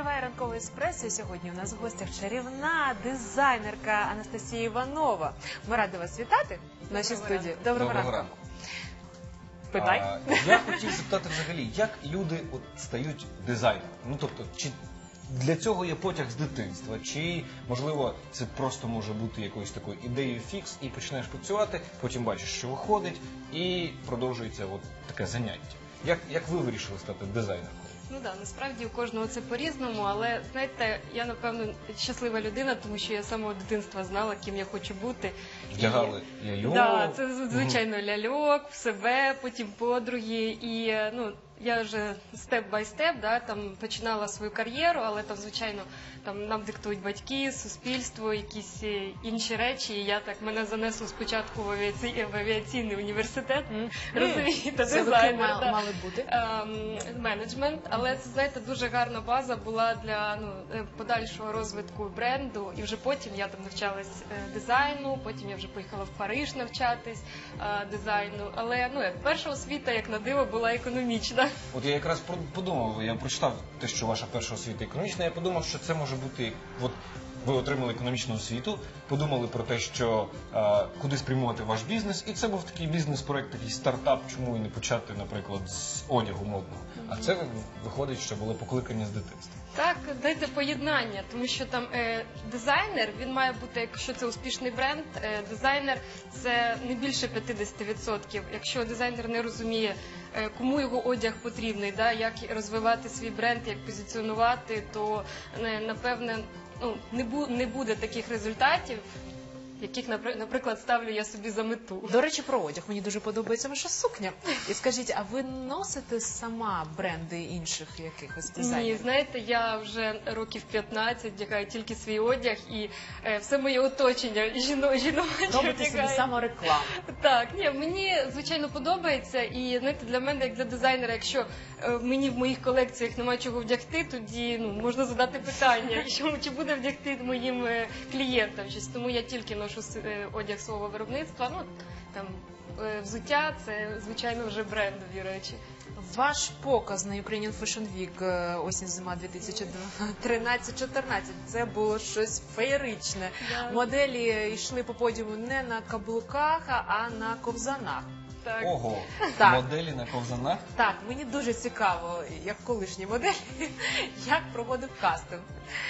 триває ранковий еспресо. І сьогодні у нас в гостях чарівна дизайнерка Анастасія Іванова. Ми раді вас вітати в нашій Доброго студії. Доброго, Доброго ранку. ранку. Питай. А, я хотів запитати взагалі, як люди от стають дизайнерами? Ну тобто, чи для цього є потяг з дитинства, чи можливо це просто може бути якоюсь такою ідеєю фікс, і починаєш працювати, потім бачиш, що виходить, і продовжується от таке заняття. Як, як ви вирішили стати дизайнеркою? Ну да, насправді у кожного це по-різному, але знаєте, я напевно щаслива людина, тому що я з самого дитинства знала, ким я хочу бути. Вдягали ляльок? Да, це звичайно ляльок, себе, потім подруги. І е, ну я вже степ бай степ, да, там починала свою кар'єру, але там, звичайно, там нам диктують батьки, суспільство, якісь е, інші речі. І я так мене занесло спочатку в, авіаці... в авіаційний університет. М. Розумієте, ви дизайнер. да. мали бути. ем, менеджмент, але це знаєте дуже гарна база була для ну е, подальшого розвитку бренду. І вже потім я там навчалась е, дизайну. Потім я вже поїхала в Париж навчатись е, дизайну. Але ну як перша освіта, як на диво, була економічна. От я якраз про- подумав, я прочитав те, що ваша перша освіта економічна, я подумав, що це може бути, от ви отримали економічну освіту, подумали про те, що е, куди спрямувати ваш бізнес, і це був такий бізнес-проект, такий стартап, чому і не почати, наприклад, з одягу модного. А це виходить, що було покликання з дитинства. Так, дайте поєднання, тому що там е, дизайнер він має бути, якщо це успішний бренд, е, дизайнер це не більше 50%. Якщо дизайнер не розуміє, е, кому його одяг потрібний, да, як розвивати свій бренд, як позиціонувати, то е, напевне ну, не, бу, не буде таких результатів, яких, напри- наприклад, ставлю я собі за мету. До речі, про одяг. Мені дуже подобається ваша сукня. І скажіть, а ви носите сама бренди інших якихось Ні, знаєте, я вже років 15 вдягаю тільки свій одяг, і е, все моє оточення жіно, жіноче Робите собі саморекламу. Так, ні, мені звичайно подобається, і знаєте, для мене, як для дизайнера, якщо е, мені в моїх колекціях немає чого вдягти, тоді ну можна задати питання, що чи буде вдягти моїм е, клієнтам щось. Тому я тільки ношу с- е, одяг свого виробництва. Ну там е, взуття це звичайно вже брендові речі. Ваш показ на Ukrainian Fashion Week е, осінь-зима 2013-14 це було щось феєричне. Yeah. Моделі йшли по подіуму не на каблуках, а на ковзанах. Так. Ого, Так. моделі на ковзанах. Так, мені дуже цікаво, як колишні моделі, як проводив кастинг.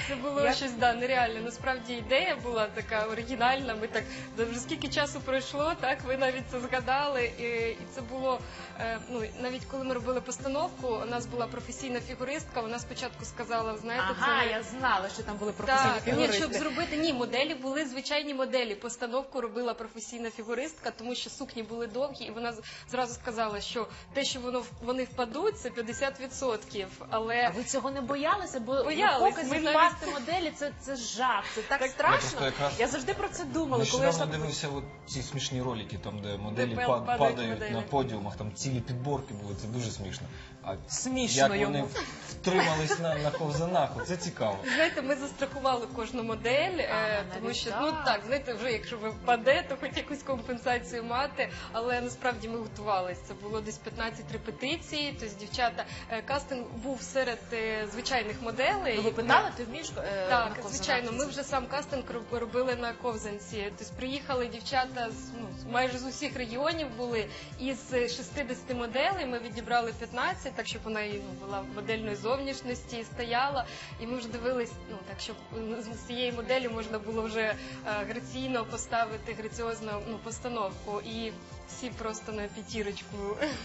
Це було Як- щось да, нереальне. Насправді ідея була така оригінальна. Ми так да, вже скільки часу пройшло, так ви навіть це згадали. І, і це було е, ну навіть коли ми робили постановку. У нас була професійна фігуристка. Вона спочатку сказала: знаєте, Ага, це я знала, що там були професійні так, ні, фігуристи. щоб зробити ні, моделі були звичайні моделі. Постановку робила професійна фігуристка, тому що сукні були довгі, і вона з- зразу сказала, що те, що воно в- вони впадуть, це 50%. Але А ви цього не боялися? Бо Боялись. на показі Ми навіть- впасти моделі це, це жах, це так, Так, страшно. Я просто якраз Я завжди про це думала, коли я Нещодавно йшла- дивився от ці смішні ролики, там де моделі Де пад- падають падають моделі. на подіумах, там цілі підборки були, це дуже смішно. А Смішно як йому. вони втримались на, на ковзанах, це цікаво. Знаєте, ми застрахували кожну модель, е, Ага, тому навіть що так. ну так, знаєте, вже якщо ви впаде, то хоч якусь компенсацію мати. Але насправді ми готувалися. Це було десь 15 репетицій. Тобто дівчата е, кастинг був серед е, звичайних моделей. Ну, ви питали, ти вмієш е, на Так, звичайно, ми вже сам кастинг роб- робили на ковзанці. Тобто приїхали дівчата з ну, з майже з усіх регіонів були. Із 60 моделей ми відібрали 15, так щоб вона і, ну, була модельної зовнішності і стояла. І ми вже дивились, ну так щоб ну, з цієї моделі можна було вже е, граційно поставити граціозну ну, постановку. І всі просто на п'ятірочку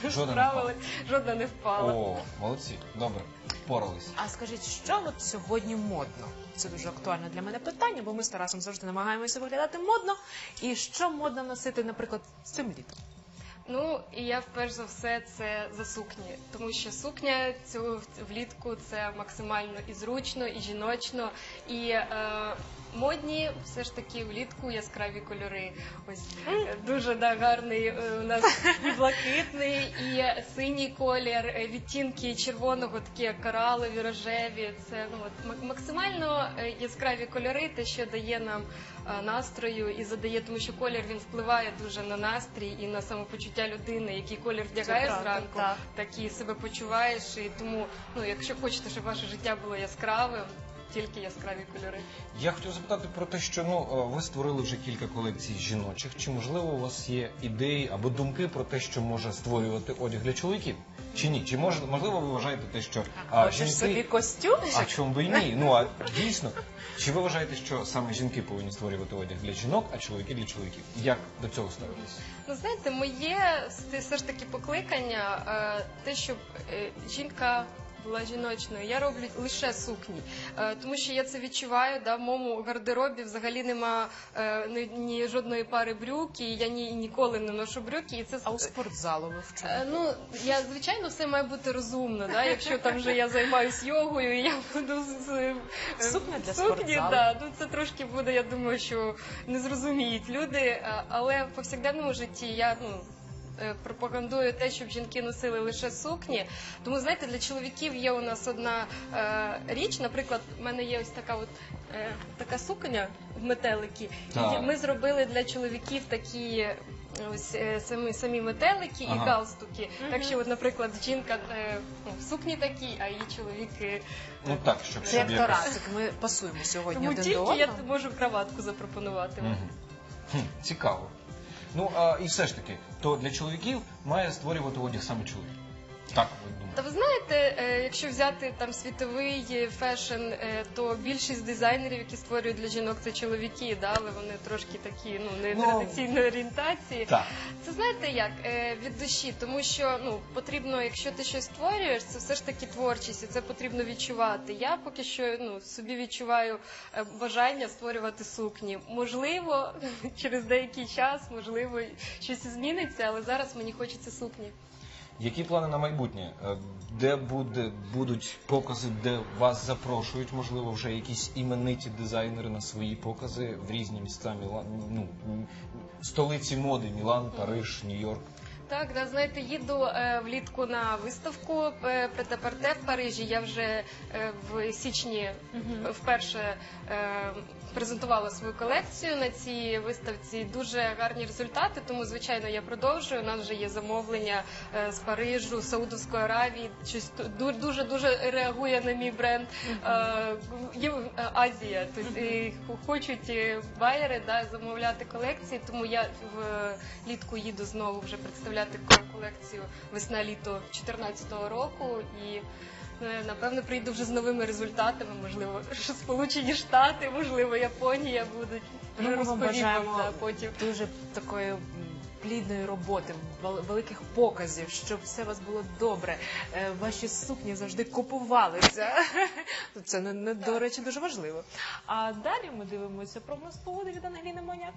Жодна не справили, жодна не впала. О, молодці, добре, впорались. А скажіть, що от сьогодні модно? Це дуже актуальне для мене питання, бо ми з Тарасом завжди намагаємося виглядати модно. І що модно носити, наприклад, цим літом? Ну і я вперш за все це за сукні, тому що сукня цю влітку це максимально і зручно, і жіночно, і е, модні все ж таки влітку яскраві кольори. Ось е, дуже да, гарний е, у нас і блакитний, і синій колір, е, відтінки червоного, такі як коралові, рожеві. Це ну от мак- максимально е, яскраві кольори, те, що дає нам е, настрою і задає, тому що колір він впливає дуже на настрій і на самопочуття людини, який колір вдягаєш правда, зранку, так. так і себе почуваєш. І тому, ну якщо хочете, щоб ваше життя було яскравим, тільки яскраві кольори. Я хотів запитати про те, що ну е, ви створили вже кілька колекцій жіночих. Чи можливо у вас є ідеї або думки про те, що може створювати одяг для чоловіків? Чи ні? Чи може можливо ви вважаєте те, що а, Хочеш собі костюм? а чому би і ні? Ну а дійсно, чи ви вважаєте, що саме жінки повинні створювати одяг для жінок, а чоловіки для чоловіків? Як до цього ставитися? Ну, знаєте, моє все- все ж таки покликання, е, те, щоб е, жінка була жіночною. Я роблю лише сукні, Е, тому що я це відчуваю. Да, в моєму гардеробі взагалі нема е, ні, ні жодної пари брюк, і я ні, ніколи не ношу брюки. І це А у спортзалу ви в чому? Е, Ну, я звичайно все має бути розумно. Да? Якщо там вже я займаюся йогою, і я буду з е, Сукня для сукні, спортзалу. да, ну це трошки буде. Я думаю, що не зрозуміють люди. Е, Але в повсякденному житті я ну. Е, Пропагандую те, щоб жінки носили лише сукні. Тому знаєте, для чоловіків є у нас одна е, річ. Наприклад, в мене є ось така от е, така сукня в метелики. Так. І ми зробили для чоловіків такі е, ось е, самі самі метелики Ага. і галстуки. Так що, от, наприклад, жінка е, ну, в сукні такі, а її чоловік. е, Ну так, щоб Це як якось- Тарасик, ми пасуємо сьогодні Тому один тільки до я одного. можу краватку запропонувати. вам. Мгм. Хм, цікаво. Ну а і все ж таки, то для чоловіків має створювати одяг саме чоловік. Так, ви Та ви знаєте, е, якщо взяти там світовий е, фешн, е, то більшість дизайнерів, які створюють для жінок, це чоловіки, да, але вони трошки такі ну не Ну, традиційної орієнтації. Так. Це знаєте як е, від душі, тому що ну потрібно, якщо ти щось створюєш, це все ж таки творчість, і це потрібно відчувати. Я поки що ну собі відчуваю е, бажання створювати сукні. Можливо, через деякий час, можливо, щось зміниться, але зараз мені хочеться сукні. Які плани на майбутнє? Е, Де буде, будуть покази, де вас запрошують, можливо, вже якісь імениті дизайнери на свої покази в різні міста Мілан, ну, столиці моди Мілан, Париж, Нью-Йорк. Так, да, знаєте, їду е, влітку на виставку е, Претапарте в Парижі. Я вже е, в січні Мгм. вперше е, презентувала свою колекцію на цій виставці. Дуже гарні результати, тому звичайно я продовжую. У нас вже є замовлення е, з Парижу, Саудовської Аравії. Щось дуже дуже реагує на мій бренд е, є е, Азія. Тобто і хочуть е, байери да, замовляти колекції, тому я в літку їду знову вже представляти ко- колекцію весна-літо 2014 року і. е, Напевно, прийду вже з новими результатами, можливо, Сполучені Штати, можливо, Японія будуть. Ну, ми вам Розповім вам, бажаємо да, потім. дуже такої м, плідної роботи, вел- великих показів, щоб все у вас було добре. Е, Ваші сукні завжди купувалися. Це не, не, до речі дуже важливо. А далі ми дивимося прогноз погоди від Ангеліни Моняк.